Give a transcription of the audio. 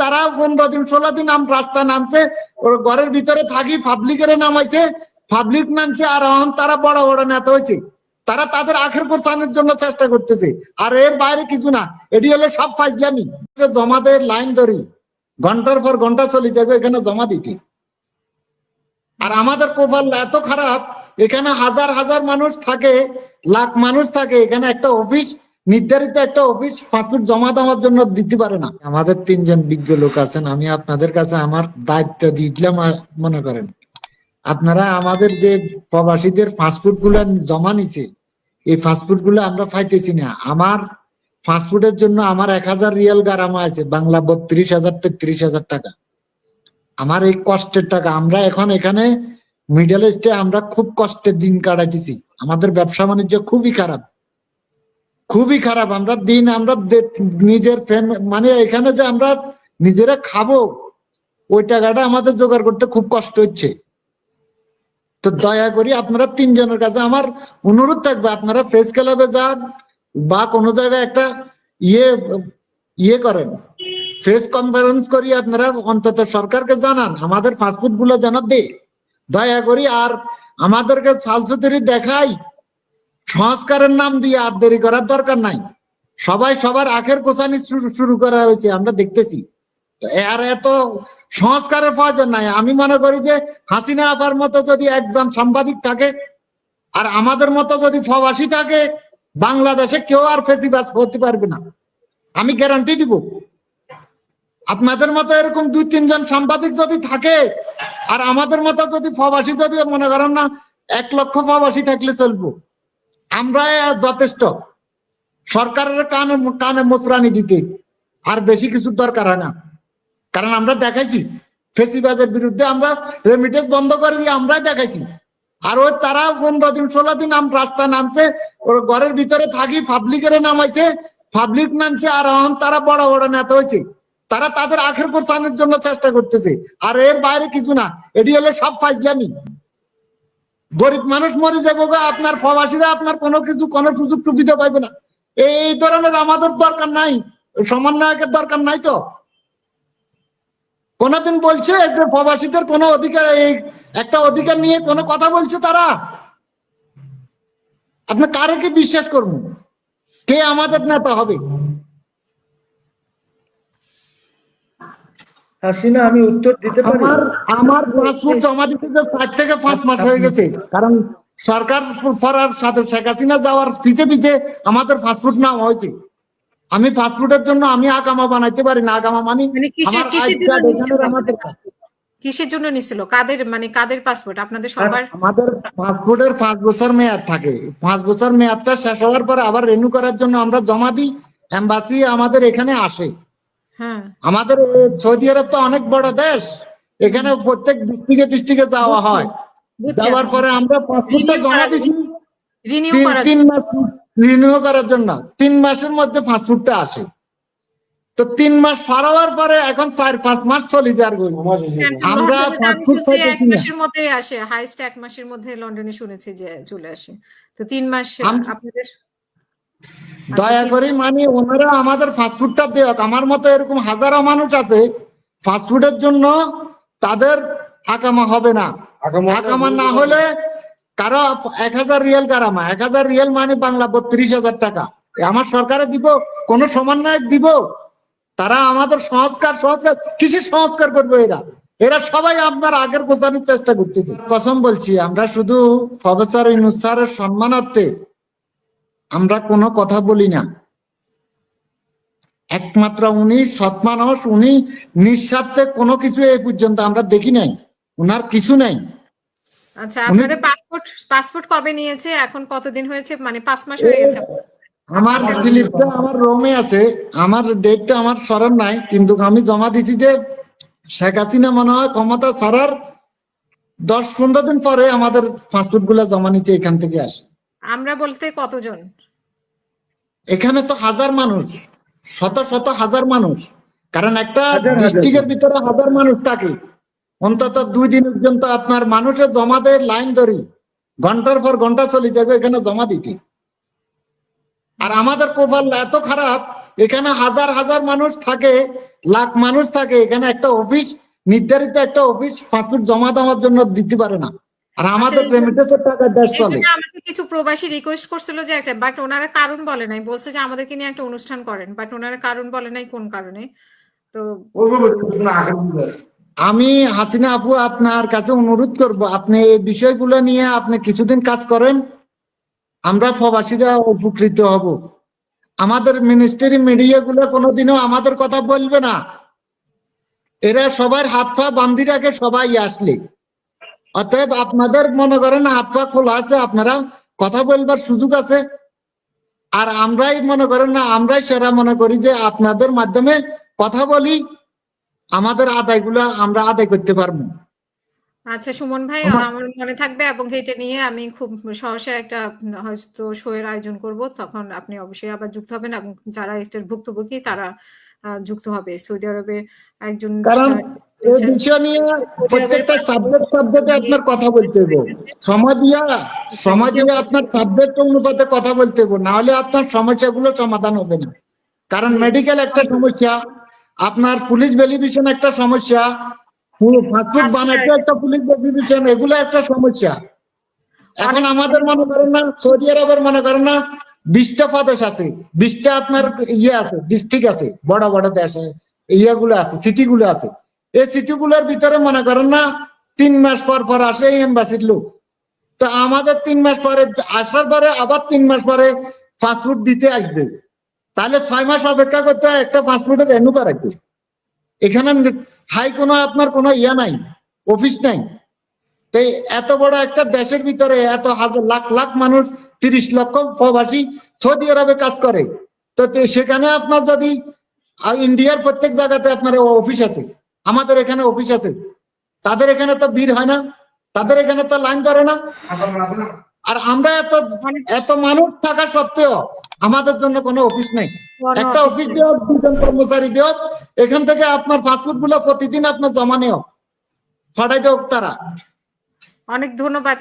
তারা পনেরো দিন, ষোলো দিন আম রাস্তা নামছে। ওর ঘরের ভিতরে থাকি পাবলিকের নামাইছে। পাবলিক নামছে আর এখন তারা বড় বড় নেতা হয়েছে তারা তাদের আখের কোরসানের জন্য চেষ্টা করতেছে। আর এর বাইরে কিছু না। এটি হলো সব ফাইজলামি। জমা দেয় লাইন ধরি, ঘণ্টার পর ঘণ্টা চলে যাবে, এখানে জমা দিতে। আর আমাদের কোপাল এত খারাপ, এখানে হাজার হাজার মানুষ থাকে, লাখ মানুষ থাকে, এখানে একটা অফিস নির্ধারিত একটা অফিস পাসপোর্ট জমা দেওয়ার জন্য দিতে পারে না। আমাদের তিনজন বিজ্ঞ লোক আছেন, আমি আপনাদের কাছে আমার দায়িত্ব আ- মনে করেন। আপনারা আমাদের যে প্রবাসীদের পাসপোর্টগুলো জমা নিছে, এই পাসপোর্টগুলো আমরা পাইতেছি না। আমার পাসপোর্টের জন্য আমার এক হাজার রিয়াল গারামা আছে, বাংলা বত্রিশ হাজার, তেত্রিশ হাজার টাকা। আমার এই কষ্টের টাকা, আমরা এখন এখানে মিডল ইস্টে আমরা খুব কষ্টের দিন কাটাইতেছি। আমাদের ব্যবসা বাণিজ্য খুবই খারাপ। খুবই খারাপ। আমরা দিন আমরা নিজের মানে এখানে যে আমরা নিজেরা খাব, ওই টাকাটা আমাদের জোগাড় করতে খুব কষ্ট হচ্ছে। তো দয়া করি আপনারা তিনজনের কাছে আমার অনুরোধ থাকবে, আপনারা ফেস ক্লাবে যান বা কোনো জায়গায় একটা ইয়ে ইয়ে করেন। ফেস কনফারেন্স করি আপনারা, অন্তত সরকারকে জানান, আমাদের ফাস্টফুডগুলো যেন দে দয়া করি আর আমাদেরকে সালসুতরি দেখাই। সংস্কারের নাম দিয়ে আর দেরি করার দরকার নাই। সবাই সবার আখের কোসানি শুরু করা হয়েছে, আমরা দেখতেছি। আর এত সংস্কারের প্রয়োজন নাই। আমি মনে করি যে হাসিনা আপার মতো যদি একজন সাংবাদিক থাকে, আর আমাদের মতো যদি প্রবাসী থাকে, বাংলাদেশে কেউ আর ফেসিবাস হতে পারবে না। আমি গ্যারান্টি দিব। আপনাদের মতো এরকম দুই, তিনজন সাংবাদিক যদি থাকে, আর আমাদের মতো যদি প্রবাসী যদি মনে করেন না, এক লক্ষ প্রবাসী থাকলে চলবো। আমরা যথেষ্ট। সরকারের কানে কানে মুসরানি দিতে আর বেশি কিছু দরকার হয় না। কারণ আমরা দেখাইছি ফেসিবাজের বিরুদ্ধে আমরা রেমিটেন্স বন্ধ করে দিয়ে আমরাই দেখাইছি। আর ওই তারা পনেরো দিন, ষোলো দিন আম রাস্তা নামছে, ওর ঘরের ভিতরে থাকি পাবলিকের নামাইছে পাবলিক নামছে আর এখন তারা বড় বড় নেতা হয়েছে তারা তাদের আখের কোরসানের জন্য চেষ্টা করতেছে। আর এর বাইরে কিছু না, এটি হলো সব ফাইজলামি। গরিব মানুষ মরে যাব আপনার প্রবাসীরা আপনার কোনো কিছু, কোনো সুযোগ সুবিধা পাইবে না। এই এই ধরনের আমাদের দরকার নাই, সমন্বয়কের দরকার নাই তো। কোনদিন বলছে যে প্রবাসীদের কোনো অধিকার, এই একটা অধিকার নিয়ে কোনো কথা বলছে তারা? আপনি কারে কি বিশ্বাস করবেন কে আমাদের নেতা হবে? হাসিনা আমি উত্তর দিতে পারি? আমার আমার পাসপোর্ট জমা দিতে যে চার থেকে পাঁচ মাস হয়ে গেছে। কারণ সরকার ফরার সাথে শেখ হাসিনা যাওয়ার পিছে পিছে আমাদের পাসপোর্ট নেওয়া হয়েছে। আমি পাসপোর্টের জন্য আমি আগামা বানাইতে পারি না আগামা মানি মানে কিসের কিসের জন্য নিছিল? এখানে আমাদের- কিসের জন্য নিছিল? কাদের মানে কাদের পাসপোর্ট আপনাদের সবার আমাদের পাসপোর্টের পাঁচ বছর মেয়াদ থাকে। পাঁচ বছর মেয়াদটা শেষ হওয়ার পরে আবার রেনু করার জন্য আমরা জমা দিই। এম্বাসি আমাদের এখানে আসে। আমাদের সৌদি আরব তো অনেক বড় দেশ এখানে প্রত্যেক ডিস্ট্রিক্টে ডিস্ট্রিক্টে যাওয়া হয়। যাওয়ার পরে আমরা পাসপোর্টটা জমা দিছি। রিনিউ তিন- মাস রিনিউ করার জন্য। তিন মাসের মধ্যে পাসপোর্টটা আসে। তো তিন মাস পার হওয়ার পরে এখন চার পাঁচ মাস চলে যার গই আমরা এক মাসের মধ্যে আসে হাইস্ট এক মাসের মধ্যে লন্ডনে শুনেছি যে চলে আসে। তো তিন মাস আপনাদের দয়া করে মানে ওনারা আমাদের ফাস্টফুডটা দেওক আমার মতো এরকম হাজারো মানুষ আছে ফাস্টফুডের জন্য তাদের আকামা হবে না। আকামা না হলে কারও এক হাজার রিয়েল কারামা এক হাজার রিয়েল মানে বাংলা বত্রিশ হাজার টাকা। এ আমার সরকারে দিব কোন সমন্বয় দিব তারা আমাদের সংস্কার সংস্কার কিসের সংস্কার করবে এরা? এরা সবাই আপনার আগের গোছানোর চেষ্টা করতেছে। কসম বলছি আমরা শুধু প্রফেসর ইনুস স্যারের সম্মানার্থে আমরা কোনো কথা বলি না। একমাত্র উনি সৎ মানুষ উনি নিঃস্বার্থে কোনো কিছু এই পর্যন্ত আমরা দেখি নাই। উনার কিছু নাই। আচ্ছা আপনাদের পাসপোর্ট পাসপোর্ট কবে নিয়েছে? এখন কতদিন হয়েছে? মানে পাঁচ মাস হয়ে গেছে। আমার স্লিপটা আমার রোমে আছে। আমার ডেটটা আমার স্মরণ নাই কিন্তু আমি জমা দিছি যে শেখ হাসিনা মনে হয় ক্ষমতা ছাড়ার দশ পনেরো দিন পরে আমাদের পাসপোর্টগুলা জমা নিচ্ছে এখান থেকে আসে। আমরা বলতে কতজন? এখানে তো হাজার মানুষ শত শত হাজার মানুষ। কারণ একটা। ডিস্ট্রিক্টের ভিতরে হাজার মানুষ থাকে। অন্তত দুই দিন পর্যন্ত আপনার মানুষের জমা দেয় লাইন ধরি। ঘণ্টার পর ঘণ্টা চলে যাবে এখানে জমা দিতে। আর আমাদের কোপাল এত খারাপ এখানে হাজার হাজার মানুষ থাকে লাখ মানুষ থাকে। এখানে একটা অফিস নির্ধারিত একটা অফিস পাসপোর্ট জমা দেওয়ার জন্য দিতে পারে না। আর আমাদের আচ্ছা, রেমিটেন্সের টাকা দেশ চলে। আমাকে কিছু প্রবাসী রিকোয়েস্ট করছিল যে একটা বাট ওনারা কারণ বলে নাই বলছে যে আমাদেরকে নিয়ে একটা অনুষ্ঠান করেন বাট ওনারা কারণ বলে নাই কোন কারণে? তো আমি হাসিনা আপু আপনার কাছে অনুরোধ করব আপনি এই বিষয়গুলো নিয়ে আপনি কিছুদিন কাজ করেন আমরা প্রবাসীরা উপকৃত হব। আমাদের মিনিস্ট্রি মিডিয়া গুলো কোনোদিনও আমাদের কথা বলবে না। এরা সবার হাত পা বান্ধি রাখে সবাই আসলে। অতএব আপনাদের মনে করেন হাত পা খোলা আছে আপনারা কথা বলবার সুযোগ আছে। আর আমরাই মনে করেন না আমরাই সেরা মনে করি যে আপনাদের মাধ্যমে কথা বলি আমাদের আদায়গুলো আমরা আদায় করতে পারব। আচ্ছা সুমন ভাই আমার- মনে থাকবে এবং এটা নিয়ে আমি খুব সহসা একটা হয়তো শো এর আয়োজন করব তখন আপনি অবশ্যই আবার যুক্ত হবেন এবং যারা এটার ভুক্তভোগী তারা যুক্ত হবে। সৌদি আরবে একজন এই বিষয় নিয়ে প্রত্যেকটা সাবজেক্ট সাবজেক্টে আপনার কথা বলতে হবে সমাধিয়া সমাধিয়া আপনার সাবজেক্ট অনুপাতে কথা বলতে হবে না হলে আপনার সমস্যাগুলো সমাধান হবে না। কারণ মেডিকেল একটা সমস্যা আপনার পুলিশ ভেরিফিকেশন একটা সমস্যা ফাস্টফুড বানাতে একটা পুলিশ ভেরিফিকেশন এগুলো একটা সমস্যা। এখন আমাদের মনে করেন না সৌদি আরবের মনে করেন না বিশটা প্রদেশ আছে বিশটা আপনার ইয়ে আছে ডিস্ট্রিক্ট আছে বড় বড় দেশে ইয়েগুলো আছে সিটি গুলো আছে। এই সিটি গুলোর ভিতরে মনে করেন না, তিন মাস পর পর আসে এম্বাসির লোক। তো আমাদের তিন মাস পরে আসার পরে আবার তিন মাস পরে পাসপোর্ট দিতে আসবে। তাহলে ছয় মাস অপেক্ষা করতে হয় একটা পাসপোর্টের রেনু করাইতে। এখানে স্থায়ী কোনো আপনার কোনো ইয়া নাই অফিস নাই। তো এত বড় একটা দেশের ভিতরে এত হাজার লাখ লাখ মানুষ, তিরিশ লক্ষ প্রবাসী সৌদি আরবে কাজ করে। তো সেখানে আপনার যদি ইন্ডিয়ার প্রত্যেক জায়গাতে আপনার অফিস আছে। আমাদের এখানে অফিস আছে। তাদের এখানে তো ভিড় হয় না তাদের এখানে তো লাইন ধরে না। আর আমরা এত এত মানুষ থাকা সত্ত্বেও আমাদের জন্য কোনো অফিস নেই। একটা অফিস দেওয়া দুজন কর্মচারী দেওয়া এখান থেকে আপনার ফাস্টফুডগুলো প্রতিদিন আপনার জমা নেও ফাটাই দেওক তারা। অনেক ধন্যবাদ।